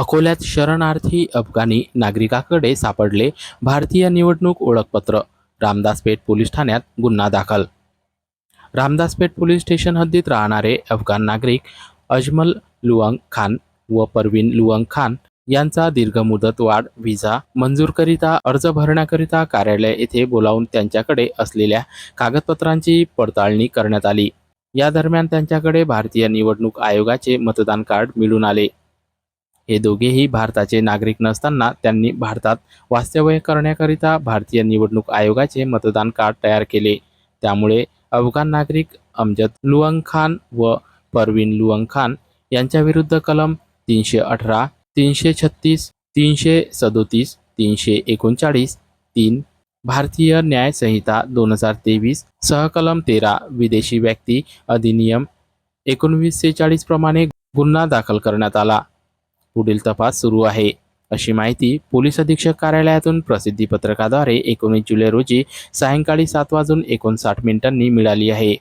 अकोल्यात शरणार्थी अफगाणी नागरिकाकडे सापडले. भारतीय निवडणूक ओळखपत्र. रामदासपेठ पोलीस ठाण्यात गुन्हा दाखल. रामदासपेठ पोलीस स्टेशन हद्दीत राहणारे अफगाण नागरिक अजमल लुअंग खान व परवीन लुअंग खान यांचा दीर्घ मुदत वाढ व्हिसा मंजूरकरिता अर्ज भरण्याकरिता कार्यालय येथे बोलावून त्यांच्याकडे असलेल्या कागदपत्रांची पडताळणी करण्यात आली. या दरम्यान त्यांच्याकडे भारतीय निवडणूक आयोगाचे मतदान कार्ड मिळून आले. हे दोघेही भारताचे नागरिक नसताना त्यांनी भारतात वास्तव्य करण्याकरिता भारतीय निवडणूक आयोगाचे मतदान कार्ड तयार केले. त्यामुळे अफगाण नागरिक अमजद लुअंग खान व परवीन लुअंग खान यांच्याविरुद्ध कलम तीनशे अठरा तीनशे छत्तीस तीनशे सदोतीस तीनशे एकोणचाळीस तीन भारतीय न्याय संहिता दोन हजार तेवीस सहकलम तेरा विदेशी व्यक्ती अधिनियम एकोणवीसशे चाळीस प्रमाणे गुन्हा दाखल करण्यात आला. पुढील तपास सुरू आहे. अशी माहिती पोलीस अधीक्षक कार्यालयातून प्रसिद्धी पत्रकाद्वारे एकोणीस जुलै रोजी सायंकाळी सात वाजून एकोणसाठ मिनिटांनी मिळाली आहे.